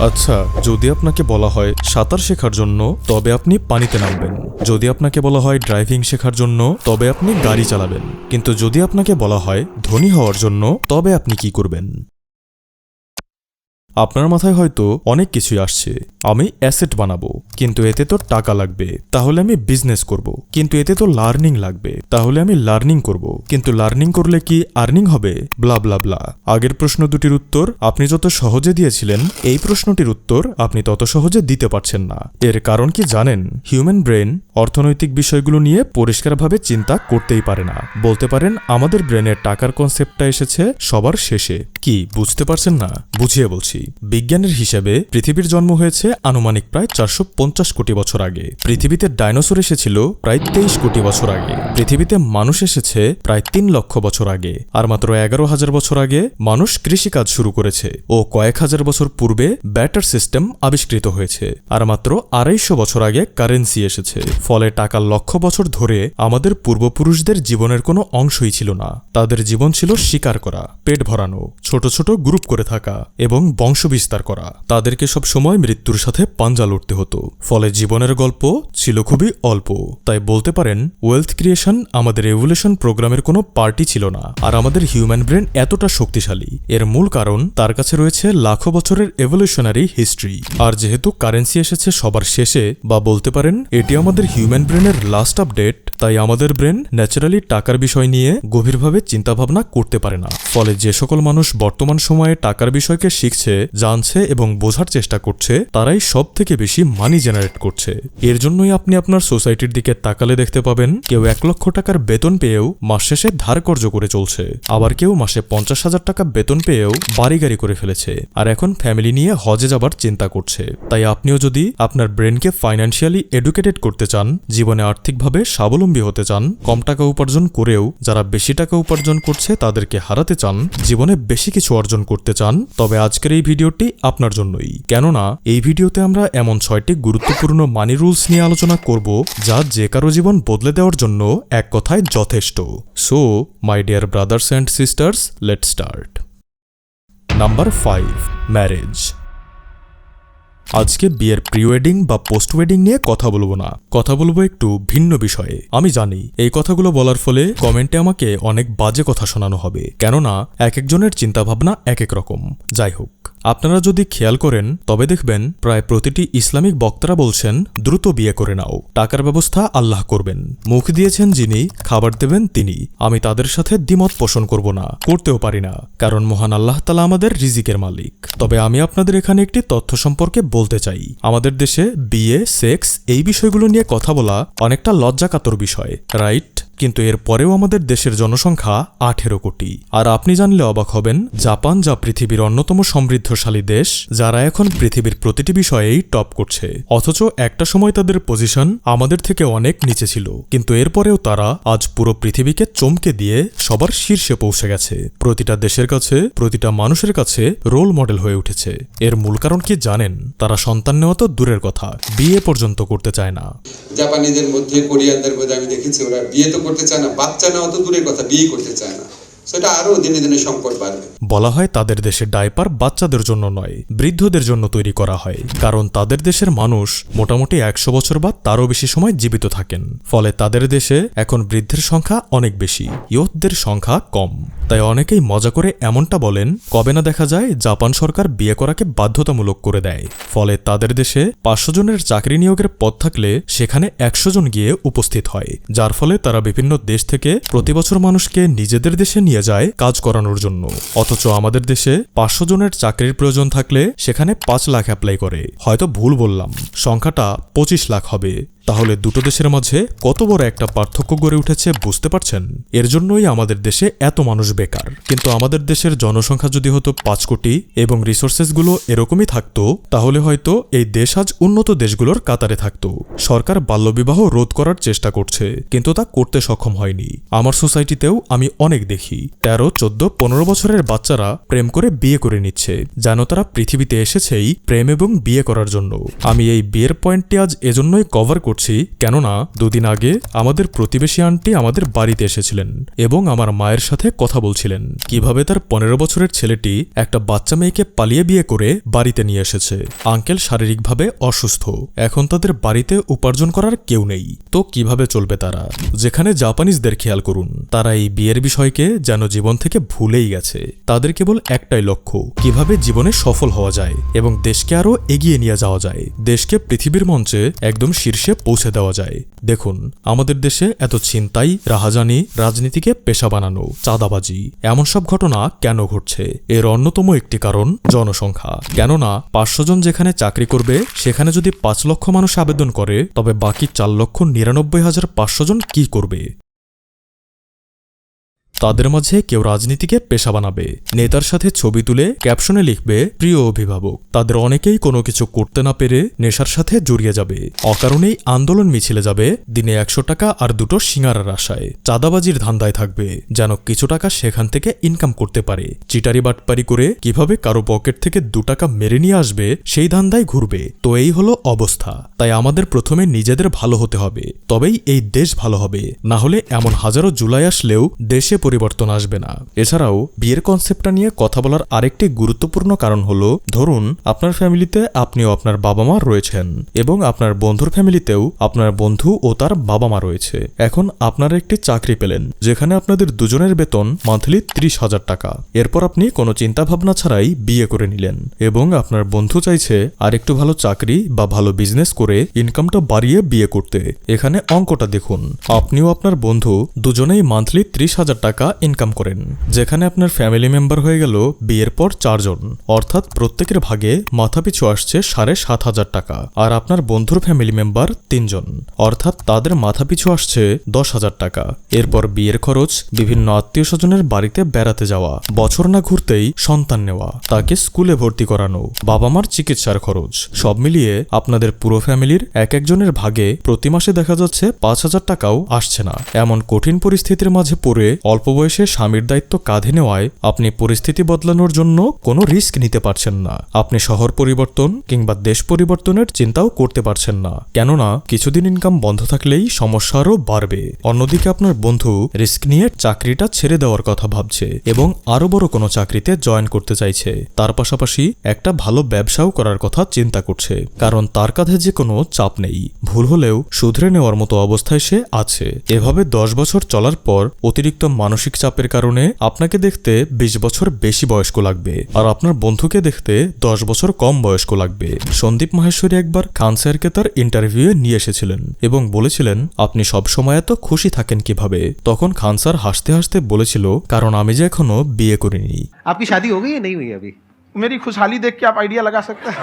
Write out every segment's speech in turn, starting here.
আচ্ছা যদি আপনাকে বলা হয় সাঁতার শেখার জন্য, তবে আপনি পানিতে নামবেন। যদি আপনাকে বলা হয় ড্রাইভিং শেখার জন্য, তবে আপনি গাড়ি চালাবেন। কিন্তু যদি আপনাকে বলা হয় ধনী হওয়ার জন্য, তবে আপনি কি করবেন? আপনার মাথায় হয়তো অনেক কিছুই আসছে। আমি অ্যাসেট বানাবো, কিন্তু এতে তো টাকা লাগবে। তাহলে আমি বিজনেস করব, কিন্তু এতে তো লার্নিং লাগবে। তাহলে আমি লার্নিং করব, কিন্তু লার্নিং করলে কি আর্নিং হবে? Blah blah blah. আগের প্রশ্ন দুটির উত্তর আপনি যত সহজে দিয়েছিলেন, এই প্রশ্নটির উত্তর আপনি তত সহজে দিতে পারছেন না। এর কারণ কি জানেন? হিউম্যান ব্রেন অর্থনৈতিক বিষয়গুলো নিয়ে পরিষ্কারভাবে চিন্তা করতেই পারে না। বলতে পারেন, আমাদের ব্রেনের টাকার কনসেপ্টটা এসেছে সবার শেষে। কি, বুঝতে পারছেন না? বুঝিয়ে বলছি। বিজ্ঞানের হিসেবে পৃথিবীর জন্ম হয়েছে আনুমানিক প্রায় চারশো পঞ্চাশ কোটি বছর আগে। পৃথিবীতে ডাইনোসর এসেছিল প্রায় তেইশ কোটি বছর আগে। পৃথিবীতে মানুষ এসেছে প্রায় তিন লক্ষ বছর আগে। আর মাত্র এগারো হাজার বছর আগে মানুষ কৃষিকাজ শুরু করেছে ও কয়েক হাজার বছর পূর্বে ব্যাটার সিস্টেম আবিষ্কৃত হয়েছে। আর মাত্র আড়াইশো বছর আগে কারেন্সি এসেছে। ফলে টাকা লক্ষ বছর ধরে আমাদের পূর্বপুরুষদের জীবনের কোনো অংশই ছিল না। তাদের জীবন ছিল শিকার করা, পেট ভরানো, ছোট ছোট গ্রুপ করে থাকা এবং বংশ বিস্তার করা। তাদেরকে সব সময় মৃত্যুর সাথে পাঞ্জা লড়তে হতো। ফলে জীবনের গল্প ছিল খুবই অল্প। তাই বলতে পারেন ওয়েলথ ক্রিয়েশন আমাদের এভলিউশন প্রোগ্রামের কোনো পার্টি ছিল না। আর আমাদের হিউম্যান ব্রেন এতটা শক্তিশালী। এর মূল কারণ, তার কাছে রয়েছে লাখো বছরের এভলিউশনারি হিস্ট্রি আর যেহেতু কারেন্সি এসেছে সবার শেষে, বা বলতে পারেন, এটি আমাদের হিউম্যান ব্রেনের লাস্ট আপডেট তাই আমাদের ব্রেন ন্যাচারালি টাকার বিষয় নিয়ে গভীরভাবে চিন্তাভাবনা করতে পারে না। ফলে যে সকল মানুষ বর্তমান সময়ে টাকার বিষয়কে শিখছে, জানছে এবং বোঝার চেষ্টা করছে, তারাই সব থেকে বেশি মানি জেনারেট করছে। এর জন্যই আপনি আপনার সোসাইটির দিকে তাকালে দেখতে পাবেন, কেউ এক লক্ষ টাকার বেতন পেয়েও মাস শেষে ধার কর্য করে চলছে। আবার কেউ মাসে পঞ্চাশ হাজার টাকা বেতন পেয়েও বাড়ি গাড়ি করে ফেলেছে। আর এখন ফ্যামিলি নিয়ে হজে যাবার চিন্তা করছে। তাই আপনিও যদি আপনার ব্রেনকে ফাইন্যান্সিয়ালি এডুকেটেড করতে চান, জীবনে আর্থিকভাবে স্বাবলম্বী হতে চান, কম টাকা উপার্জন করেও যারা বেশি টাকা উপার্জন করছে তাদেরকে হারাতে চান, জীবনে বেশি কিছু অর্জন করতে চান, তবে আজকের এই ভিডিওটি আপনার জন্যই। কেননা, এই ভিডিওতে আমরা এমন ছয়টি গুরুত্বপূর্ণ মানি রুলস নিয়ে আলোচনা করব, যা যে কারও জীবন বদলে দেওয়ার জন্য এক কথায় যথেষ্ট। So my dear brothers and sisters let start number five marriage আজকে বিয়ের প্রি ওয়েডিং বা পোস্ট ওয়েডিং নিয়ে কথা বলব না। কথা বলব একটু ভিন্ন বিষয়ে। আমি জানি, এই কথাগুলো বলার ফলে কমেন্টে আমাকে অনেক বাজে কথা শোনানো হবে। কেননা এক একজনের চিন্তাভাবনা এক এক রকম। যাই হোক, আপনারা যদি খেয়াল করেন, তবে দেখবেন প্রায় প্রতিটি ইসলামিক বক্তারা বলছেন, দ্রুত বিয়ে করে নাও। টাকার ব্যবস্থা আল্লাহ করবেন। মুখ দিয়েছেন যিনি, খাবার দেবেন তিনি। আমি তাদের সাথে দ্বিমত পোষণ করব না, করতেও পারি না। কারণ মহান আল্লাহ তালা আমাদের রিজিকের মালিক। তবে আমি আপনাদের এখানে একটি তথ্য সম্পর্কে বলতে চাই। আমাদের দেশে বিয়ে, সেক্স এই বিষয়গুলো নিয়ে কথা বলা অনেকটা লজ্জাকাতর বিষয়, রাইট? কিন্তু এর পরেও আমাদের দেশের জনসংখ্যা আঠেরো কোটি। আর আপনি জানলে অবাক হবেন, জাপান যা পৃথিবীর অন্যতম সমৃদ্ধশালী দেশ, যারা এখন পৃথিবীর প্রতিটি বিষয়েই টপ করছে। অথচ একটা সময় তাদের পজিশন আমাদের থেকে অনেক নিচে ছিল। কিন্তু এরপরেও তারা আজ পুরো পৃথিবীকে চমকে দিয়ে সবার শীর্ষে পৌঁছে গেছে। প্রতিটা দেশের কাছে, প্রতিটা মানুষের কাছে রোল মডেল হয়ে উঠেছে। এর মূল কারণ কি জানেন? তারা সন্তান নেওয়া তো দূরের কথা, বিয়ে পর্যন্ত করতে চায় না। জাপানিদের মধ্যে, কোরিয়ানদের মধ্যে আমি দেখেছি, ওরা বিয়ে তো করতে চায় না বাচ্চা নেওয়া তো দূরের কথা বিয়ে করতে চায় না। সেটা আরও দিনে দিনে সংকট বাড়বে। বলা হয় তাদের দেশে ডাইপার বাচ্চাদের জন্য নয়, বৃদ্ধদের জন্য তৈরি করা হয়। কারণ তাদের দেশের মানুষ মোটামুটি একশো বছর বা তারও বেশি সময় জীবিত থাকেন। ফলে তাদের দেশে এখন বৃদ্ধের সংখ্যা অনেক বেশি ইয়তদের সংখ্যা কম। তাই অনেকেই মজা করে এমনটা বলেন, কবে না দেখা যায় জাপান সরকার বিয়ে করাকে বাধ্যতামূলক করে দেয়। ফলে তাদের দেশে পাঁচশো জনের চাকরি নিয়োগের পদ থাকলে সেখানে একশো জন গিয়ে উপস্থিত হয়। যার ফলে তারা বিভিন্ন দেশ থেকে প্রতি বছর মানুষকে নিজেদের দেশে নিয়ে যায় কাজ করানোর জন্য। অথচ আমাদের দেশে পাঁচশো জনের চাকরির প্রয়োজন থাকলে সেখানে পাঁচ লাখ অ্যাপ্লাই করে। হয়তো ভুল বললাম। সংখ্যাটা পঁচিশ লাখ হবে। তাহলে দুটো দেশের মাঝে কত বড় একটা পার্থক্য গড়ে উঠেছে বুঝতে পারছেন? এর জন্যই আমাদের দেশে এত মানুষ বেকার। কিন্তু আমাদের দেশের জনসংখ্যা যদি হতো পাঁচ কোটি এবং রিসোর্সেসগুলো এরকমই থাকতো, তাহলে হয়তো এই দেশ আজ উন্নত দেশগুলোর কাতারে থাকতো। সরকার বাল্যবিবাহ রোধ করার চেষ্টা করছে, কিন্তু তা করতে সক্ষম হয়নি। আমার সোসাইটিতেও আমি অনেক দেখি। তেরো, চোদ্দ, পনেরো বছরের বাচ্চারা প্রেম করে বিয়ে করে নিচ্ছে, যেন তারা পৃথিবীতে এসেছেই প্রেম এবং বিয়ে করার জন্য। আমি এই বিয়ের পয়েন্টটি আজ এজন্যই কভার করছি করছি কেননা দুদিন আগে আমাদের প্রতিবেশী আন্টি আমাদের বাড়িতে এসেছিলেন এবং আমার মায়ের সাথে কথা বলছিলেন। কীভাবে তার পনেরো বছরের ছেলেটি একটা বাচ্চা মেয়েকে পালিয়ে বিয়ে করে বাড়িতে নিয়ে এসেছে। আঙ্কেল শারীরিকভাবে অসুস্থ। এখন তাদের বাড়িতে উপার্জন করার কেউ নেই। তো কীভাবে চলবে তারা? যেখানে জাপানিজদের খেয়াল করুন। তারা এই বিয়ের বিষয়কে যেন জীবন থেকে ভুলেই গেছে। তাদের কেবল একটাই লক্ষ্য, কীভাবে জীবনে সফল হওয়া যায় এবং দেশকে আরও এগিয়ে নিয়ে যাওয়া যায়। দেশকে পৃথিবীর মঞ্চে একদম শীর্ষে পৌঁছে দেওয়া যায়। দেখুন, আমাদের দেশে এত ছিনতাই, রাহাজানি, রাজনীতিকে পেশা বানানো, চাঁদাবাজি, এমন সব ঘটনা কেন ঘটছে? এর অন্যতম একটি কারণ জনসংখ্যা। কেননা, পাঁচশো জন যেখানে চাকরি করবে, সেখানে যদি পাঁচ লক্ষ মানুষ আবেদন করে, তবে বাকি চার লক্ষ নিরানব্বই হাজার পাঁচশো জন কি করবে? তাদের মাঝে কেউ রাজনীতিকে পেশা বানাবে। নেতার সাথে ছবি তুলে ক্যাপশনে লিখবে, প্রিয় অভিভাবক, তাদের অনেকেই কোনো কিছু করতে না পেরে নেশার সাথে জড়িয়ে যাবে। অকারণেই আন্দোলন মিছিলে যাবে, দিনে একশো টাকা আর দুটো সিঙ্গারার আশায়। চাঁদাবাজির ধান্দায় থাকবে, যেন কিছু টাকা সেখান থেকে ইনকাম করতে পারে। চিটারি বাটপারি করে কীভাবে কারও পকেট থেকে দু টাকা মেরে নিয়ে আসবে, সেই ধান্দায় ঘুরবে। তো এই হলো অবস্থা। তাই আমাদের প্রথমে নিজেদের ভালো হতে হবে। তবেই এই দেশ ভালো হবে। না হলে এমন হাজারো জুলাই আসলেও দেশে পরিবর্তন আসবে না। এছাড়াও, বিয়ের কনসেপ্টটা নিয়ে কথা বলার আরেকটি গুরুত্বপূর্ণ কারণ হলো, ধরুন, আপনার ফ্যামিলিতে আপনিও আপনার বাবা মা রয়েছেন এবং আপনার বন্ধুর ফ্যামিলিতেও আপনার বন্ধু ও তার বাবা মা রয়েছে। এখন আপনারা একটি চাকরি পেলেন, যেখানে আপনাদের দুজনের বেতন মান্থলি ত্রিশ হাজার টাকা। এরপর আপনি কোনো চিন্তা ভাবনা ছাড়াই বিয়ে করে নিলেন এবং আপনার বন্ধু চাইছে আরেকটু ভালো চাকরি বা ভালো বিজনেস করে ইনকামটা বাড়িয়ে বিয়ে করতে। এখানে অঙ্কটা দেখুন, আপনিও আপনার বন্ধু দুজনেই মান্থলি ত্রিশ হাজার টাকা ইনকাম করেন, যেখানে আপনার ফ্যামিলি মেম্বার হয়ে গেল বিয়ের পর চারজন। অর্থাৎ প্রত্যেকের ভাগে মাথাপিছু আসছে সাড়ে সাত হাজার টাকা, আর আপনার বন্ধুর ফ্যামিলি মেম্বার তিনজন। অর্থাৎ তাদের মাথাপিছু আসছে দশ হাজার টাকা। এরপর বিয়ের খরচ বিভিন্ন আত্মীয় স্বজনের বাড়িতে বেড়াতে যাওয়া, বছর না ঘুরতেই সন্তান নেওয়া, তাকে স্কুলে ভর্তি করানো বাবা মার চিকিৎসার খরচ। সব মিলিয়ে আপনাদের পুরো ফ্যামিলির এক একজনের ভাগে প্রতি মাসে দেখা যাচ্ছে পাঁচ হাজার টাকাও আসছে না। এমন কঠিন পরিস্থিতির মাঝে পড়ে অল্প বয়সে স্বামীর দায়িত্ব কাঁধে নেওয়ায় আপনি পরিস্থিতি বদলানোর জন্য কোনো রিস্ক নিতে পারছেন না। আপনি শহর পরিবর্তন কিংবা দেশ পরিবর্তনের চিন্তাও করতে পারছেন না। কেননা, কিছুদিন ইনকাম বন্ধ থাকলেই সমস্যা আরও বাড়বে। অন্যদিকে আপনার বন্ধু রিস্ক নিয়ে চাকরিটা ছেড়ে দেওয়ার কথা ভাবছে এবং আরও বড় কোনো চাকরিতে জয়েন করতে চাইছে। তার পাশাপাশি একটা ভালো ব্যবসাও করার কথা চিন্তা করছে। কারণ তার কাঁধে যে কোনো চাপ নেই। ভুল হলেও শুধরে নেওয়ার মতো অবস্থায় সে আছে। এভাবে দশ বছর চলার পর অতিরিক্ত মানসিক চাপের কারণে আপনাকে দেখতে বিশ বছর বেশি বয়স্ক লাগবে আর আপনার বন্ধুকে দেখতে দশ বছর কম বয়স্ক লাগবে সন্দীপ মাহেশ্বরী একবার খান স্যারকে তার ইন্টারভিউয়ে নিয়ে এসেছিলেন এবং বলেছিলেন আপনি সবসময় এত খুশি থাকেন কিভাবে তখন খান স্যার হাসতে হাসতে বলেছিল কারণ আমি যে এখনো বিয়ে করিনি आपकी शादी हो गई या नहीं हुई अभी मेरी खुशहाली देख के आप आइडिया लगा सकते हैं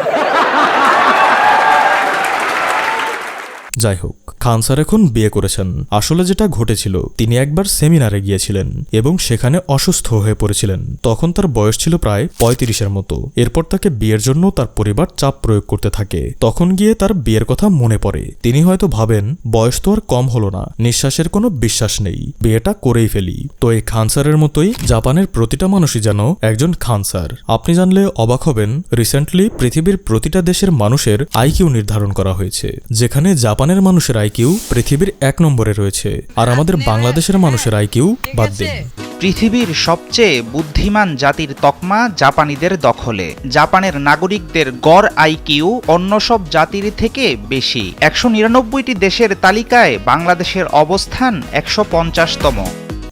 যাই হোক খান স্যার এখন বিয়ে করেছেন। আসলে যেটা ঘটেছিল, তিনি একবার সেমিনারে গিয়েছিলেন এবং সেখানে অসুস্থ হয়ে পড়েছিলেন। তখন তার বয়স ছিল প্রায় পঁয়ত্রিশের মতো। এরপর তাকে বিয়ের জন্য তার পরিবার চাপ প্রয়োগ করতে থাকে। তখন গিয়ে তার বিয়ের কথা মনে পড়ে। তিনি হয়তো ভাবেন, বয়স তো আর কম হলো না। নিঃশ্বাসের কোনো বিশ্বাস নেই। বিয়েটা করেই ফেলি। তো এই খানসারের মতোই জাপানের প্রতিটা মানুষই যেন একজন খানসার। আপনি জানলে অবাক হবেন, রিসেন্টলি পৃথিবীর প্রতিটা দেশের মানুষের আইকিউ নির্ধারণ করা হয়েছে। যেখানে জাপানের মানুষের আইকিউ পৃথিবীর এক নম্বরে রয়েছে। আর আমাদের বাংলাদেশের মানুষের আইকিউ বাদ দিন। পৃথিবীর সবচেয়ে বুদ্ধিমান জাতির তকমা জাপানিদের দখলে। জাপানের নাগরিকদের গড় আইকিউ অন্য সব জাতির থেকে বেশি। একশো নিরানব্বইটি দেশের তালিকায় বাংলাদেশের অবস্থান একশো পঞ্চাশতম।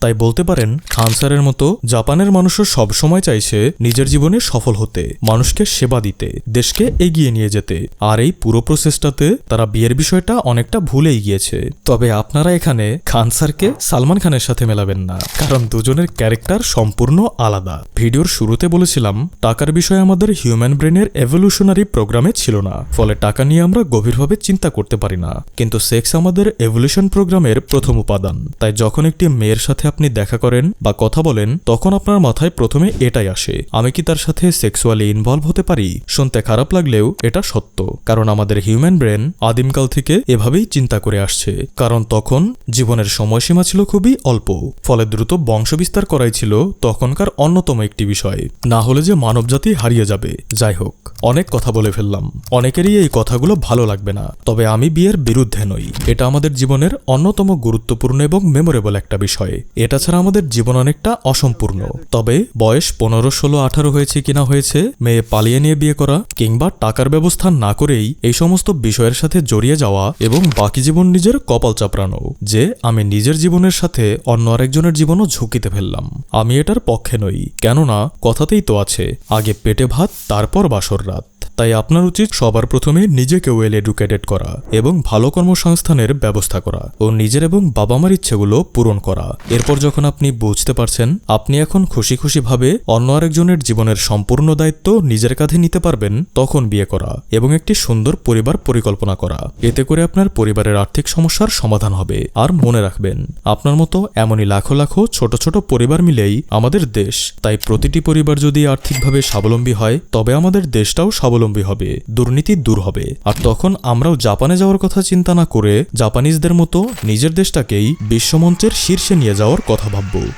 তাই বলতে পারেন, খান স্যারের মতো জাপানের মানুষও সবসময় চাইছে নিজের জীবনে সফল হতে, মানুষকে সেবা দিতে, দেশকে এগিয়ে নিয়ে যেতে। আর এই পুরো প্রসেসটাতে তারা বিয়ের বিষয়টা অনেকটা ভুলেই গিয়েছে। তবে আপনারা এখানে খান স্যারকে সালমান খানের সাথে মেলাবেন না, কারণ দুজনের ক্যারেক্টার সম্পূর্ণ আলাদা। ভিডিওর শুরুতে বলেছিলাম, টাকার বিষয়ে আমাদের হিউম্যান ব্রেনের এভলিউশনারি প্রোগ্রামে ছিল না, ফলে টাকা নিয়ে আমরা গভীরভাবে চিন্তা করতে পারি না। কিন্তু সেক্স আমাদের এভলিউশন প্রোগ্রামের প্রথম উপাদান, তাই যখন একটি মেয়ের সাথে আপনি দেখা করেন বা কথা বলেন, তখন আপনার মাথায় প্রথমে এটাই আসে, আমি কি তার সাথে সেক্সুয়ালি ইনভলভ হতে পারি? শুনতে খারাপ লাগলেও এটা সত্য, কারণ আমাদের হিউম্যান ব্রেন আদিমকাল থেকে এভাবেই চিন্তা করে আসছে, কারণ তখন জীবনের সময়সীমা ছিল খুবই অল্প, ফলে দ্রুত বংশবিস্তার করাই ছিল তখনকার অন্যতম একটি বিষয়, না হলে যে মানবজাতি হারিয়ে যাবে, যাই হোক, অনেক কথা বলে ফেললাম, অনেকেরই এই কথাগুলো ভালো লাগবে না, তবে আমি বিয়ের বিরুদ্ধে নই, এটা আমাদের জীবনের অন্যতম গুরুত্বপূর্ণ এবং মেমোরেবল একটা বিষয় এটা ছাড়া আমাদের জীবন অনেকটা অসম্পূর্ণ। তবে বয়স পনেরো, ষোলো, আঠারো হয়েছে কিনা হয়েছে, মেয়ে পালিয়ে নিয়ে বিয়ে করা, কিংবা টাকার ব্যবস্থা না করেই এই সমস্ত বিষয়ের সাথে জড়িয়ে যাওয়া এবং বাকি জীবন নিজের কপাল চাপড়ানো, যে আমি নিজের জীবনের সাথে অন্য আরেকজনের জীবনও ঝুঁকিতে ফেললাম। আমি এটার পক্ষে নই, কেননা কথাতেই তো আছে, আগে পেটে ভাত, তারপর বাসর রাত। তাই আপনার উচিত সবার প্রথমে নিজেকে ওয়েল এডুকেটেড করা এবং ভালো কর্মসংস্থানের ব্যবস্থা করা ও নিজের এবং বাবা মার ইচ্ছেগুলো পূরণ করা। এরপর যখন আপনি বুঝতে পারছেন, আপনি এখন খুশি খুশি ভাবে অন্য আরেকজনের জীবনের সম্পূর্ণ দায়িত্ব নিজের কাঁধে নিতে পারবেন, তখন বিয়ে করা এবং একটি সুন্দর পরিবার পরিকল্পনা করা। এতে করে আপনার পরিবারের আর্থিক সমস্যার সমাধান হবে। আর মনে রাখবেন, আপনার মতো এমনই লাখো লাখো ছোট ছোট পরিবার মিলেই আমাদের দেশ। তাই প্রতিটি পরিবার যদি আর্থিকভাবে স্বাবলম্বী হয়, তবে আমাদের দেশটাও স্বাবলম্বী হবে, দুর্নীতি দূর হবে। আর তখন আমরাও জাপানে যাওয়ার কথা চিন্তা না করে জাপানিজদের মতো নিজের দেশটাকেই বিশ্বমঞ্চের শীর্ষে নিয়ে যাওয়ার কথা ভাবব।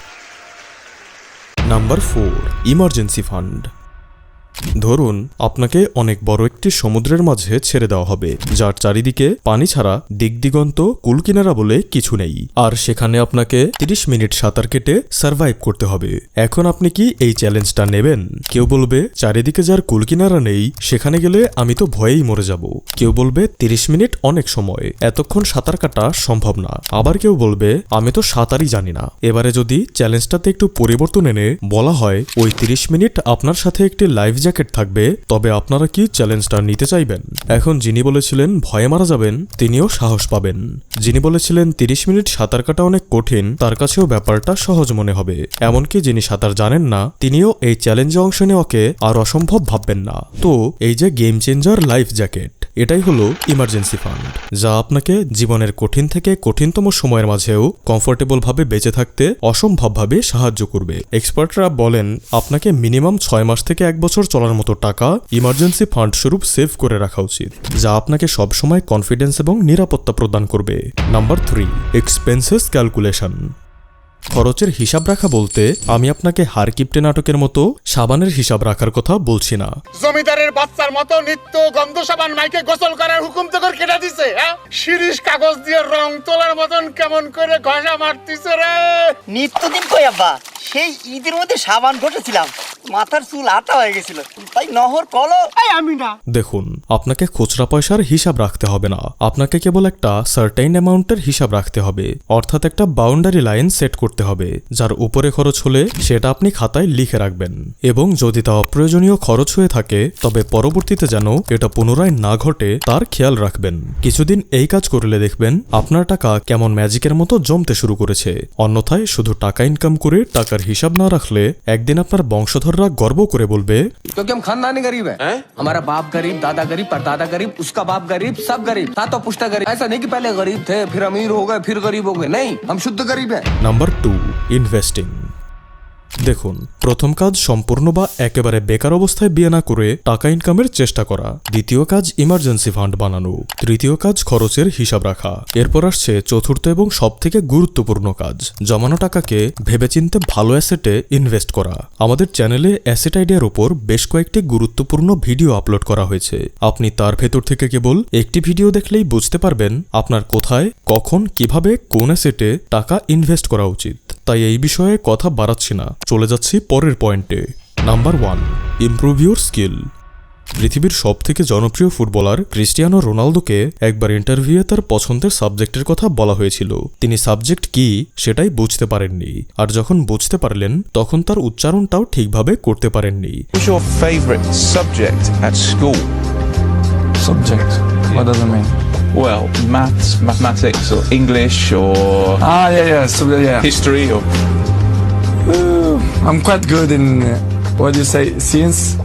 Number four, emergency fund. ধরুন, আপনাকে অনেক বড় একটি সমুদ্রের মাঝে ছেড়ে দেওয়া হবে, যার চারিদিকে পানি ছাড়া দিগদিগন্ত কুলকিনারা বলে কিছু নেই। আর সেখানে আপনাকে 30 মিনিট সাঁতার কেটে সার্ভাইভ করতে হবে। এখন আপনি কি এই চ্যালেঞ্জটা নেবেন? কেউ বলবে, চারিদিকে যার কুলকিনারা নেই, সেখানে গেলে আমি তো ভয়েই মরে যাব। কেউ বলবে 30 মিনিট অনেক সময়, এতক্ষণ সাঁতার কাটা সম্ভব না। আবার কেউ বলবে, আমি তো সাঁতারই জানি না। এবারে যদি চ্যালেঞ্জটাতে একটু পরিবর্তন এনে বলা হয়, ওই 30 মিনিট আপনার সাথে একটি লাইফ জ্যাকেট থাকবে, তবে আপনারা কি চ্যালেঞ্জটা নিতে চাইবেন? এখন যিনি বলেছিলেন ভয়ে মারা যাবেন, তিনিও সাহস পাবেন। যিনি বলেছিলেন 30 মিনিট সাঁতার কাটা অনেক কঠিন, তার কাছেও ব্যাপারটা সহজ মনে হবে। এমনকি যিনি সাঁতার জানেন না, তিনিও এই চ্যালেঞ্জে অংশ নেওয়াকে আর অসম্ভব ভাববেন না। তো এই যে গেম চেঞ্জার লাইফ জ্যাকেট এটাই হলো ইমার্জেন্সি ফান্ড যা আপনাকে জীবনের কঠিন থেকে কঠিনতম সময়ের মাঝেও কমফোর্টেবল ভাবে বেঁচে থাকতে অসম্ভবভাবে সাহায্য করবে। এক্সপার্টরা বলেন, আপনাকে মিনিমাম ছয় মাস থেকে এক বছর চলার মতো টাকা ইমার্জেন্সি ফান্ড স্বরূপ সেভ করে রাখা উচিত, যা আপনাকে সবসময় কনফিডেন্স এবং নিরাপত্তা প্রদান করবে। নাম্বার থ্রি এক্সপেন্সেস ক্যালকুলেশন খরচের হিসাব রাখা বলতে আমি আপনাকে হারকিপ্টে নাটকের মতো সাবানের হিসাব রাখার কথা বলছি না। জমিদারের বাচ্চার মতো নিত্য গন্ধ সাবান মাইকে গোসল করার হুকুম তো কেটে দিছে হ্যাঁ? শিরিষ কাগজ দিয়ে রং তোলার মতন কেমন করে ঘষা মারতিছে রে? নিত্যদিন কই আব্বা? সেই ঈদের মধ্যে সাবান ঘটেছিলাম মাথার চুল আটা হয়ে গেছিল তাই নহর কলো এই আমি না। দেখুন আপনাকে খুচরা পয়সার হিসাব রাখতে হবে না। আপনাকে কেবল একটা সার্টেইন অ্যামাউন্টের হিসাব রাখতে হবে অর্থাৎ একটা বাউন্ডারি লাইন সেট করতে হবে যার উপরে খরচ হলে সেটা আপনি খাতায় লিখে রাখবেন এবং যদি তা অপ্রয়োজনীয় খরচ হয়ে থাকে তবে পরবর্তীতে যেন এটা পুনরায় না ঘটে তার খেয়াল রাখবেন কিছুদিন এই কাজ করলে দেখবেন আপনার টাকা কেমন ম্যাজিকের মতো জমতে শুরু করেছে অন্যথায় শুধু টাকা ইনকাম করে টাকার হিসাব না রাখলে একদিন আপনার বংশধররা গর্ব করে বলবে क्योंकि हम खानदानी गरीब है हमारा बाप गरीब दादा गरीब परदादा गरीब उसका बाप गरीब सब गरीब था तो पुश्ता गरीब ऐसा नहीं कि पहले गरीब थे फिर अमीर हो गए फिर गरीब हो गए नहीं हम शुद्ध गरीब हैं নাম্বার টু ইনভেস্টিং দেখুন, প্রথম কাজ সম্পূর্ণ বা একেবারে বেকার অবস্থায় বিয়ে না করে টাকা ইনকামের চেষ্টা করা। দ্বিতীয় কাজ ইমার্জেন্সি ফান্ড বানানো। তৃতীয় কাজ খরচের হিসাব রাখা। এরপর আসছে চতুর্থ এবং সবথেকে গুরুত্বপূর্ণ কাজ, জমানো টাকাকে ভেবেচিন্তে ভালো অ্যাসেটে ইনভেস্ট করা। আমাদের চ্যানেলে অ্যাসেট আইডিয়ার উপর বেশ কয়েকটি গুরুত্বপূর্ণ ভিডিও আপলোড করা হয়েছে। আপনি তার ভেতর থেকে কেবল একটি ভিডিও দেখলেই বুঝতে পারবেন আপনার কোথায়, কখন, কীভাবে, কোন অ্যাসেটে টাকা ইনভেস্ট করা উচিত। তাই এই বিষয়ে কথা বাড়াচ্ছি না। চলে যাচ্ছি পরের পয়েন্টে। Number one improve your skill পৃথিবীর সব থেকে জনপ্রিয় ফুটবলার ক্রিস্টিয়ানো রোনালদোকে একবার ইন্টারভিউয়ে তার পছন্দের সাবজেক্টের কথা বলা হয়েছিল। তিনি সাবজেক্ট কি সেটাই বুঝতে পারেননি। আর যখন বুঝতে পারলেন তখন তার উচ্চারণটাও ঠিকভাবে করতে পারেননি। What's your favourite subject at school? Subject. What does it mean? Well, maths, mathematics, or English, or Ah, yeah, yeah. So yeah, history, or I'm quite good in uh, what do you say, science,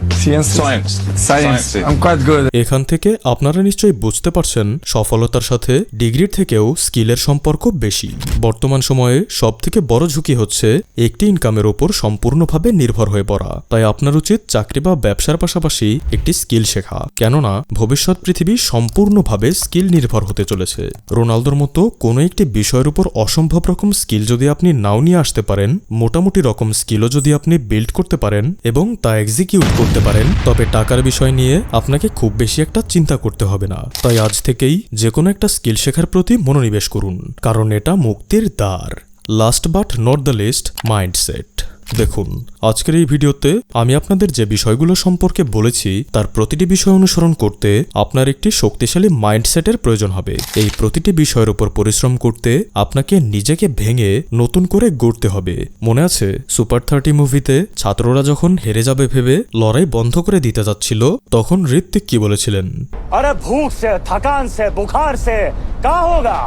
এখান থেকে আপনারা নিশ্চয়ই বুঝতে পারছেন সফলতার সাথে ডিগ্রির থেকেও স্কিলের সম্পর্ক বেশি। বর্তমান সময়ে সব থেকে বড় ঝুঁকি হচ্ছে একটি ইনকামের ওপর সম্পূর্ণভাবে নির্ভর হয়ে পড়া। তাই আপনার উচিত চাকরি বা ব্যবসার পাশাপাশি একটি স্কিল শেখা। কেননা ভবিষ্যৎ পৃথিবী সম্পূর্ণভাবে স্কিল নির্ভর হতে চলেছে। রোনালদোর মতো কোনো একটি বিষয়ের উপর অসম্ভব রকম স্কিল যদি আপনি নাও নিয়ে আসতে পারেন মোটামুটি রকম স্কিলও যদি আপনি বিল্ড করতে পারেন এবং তা এক্সিকিউট করতে পারেন। তবে টাকার বিষয় নিয়ে আপনাকে খুব বেশি একটা চিন্তা করতে হবে না। তাই আজ থেকেই যে কোনো একটা স্কিল শেখার প্রতি মনোনিবেশ করুন, কারণ এটা মুক্তির দ্বার। Last but not the least, mindset. দেখুন, আজকের এই ভিডিওতে আমি আপনাদের যে বিষয়গুলো সম্পর্কে বলেছি, তার প্রতিটি বিষয় অনুসরণ করতে আপনার একটি শক্তিশালী মাইন্ডসেটের প্রয়োজন হবে। এই প্রতিটি বিষয়ের উপর পরিশ্রম করতে আপনাকে নিজেকে ভেঙে নতুন করে গড়তে হবে। মনে আছে, সুপার থার্টি মুভিতে ছাত্ররা যখন হেরে যাবে ভেবে লড়াই বন্ধ করে দিতে যাচ্ছিল, তখন ঋত্বিক কি বলেছিলেন? আরে ভুখ সে, থকান সে, বুখার সে, কা হোগা?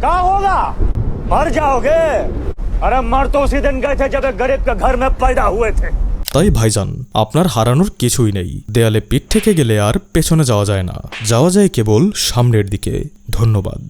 কা হোগা? मर जाओगे अरे मर तो उसी दिन गए थे जब एक गरीब के घर में पैदा हुए थे তাই ভাইজান আপনার হারানোর কিছুই নেই দেয়ালে পিঠ থেকে গেলে আর পেছনে যাওয়া যায় না যাওয়া যায় কেবল সামনের দিকে ধন্যবাদ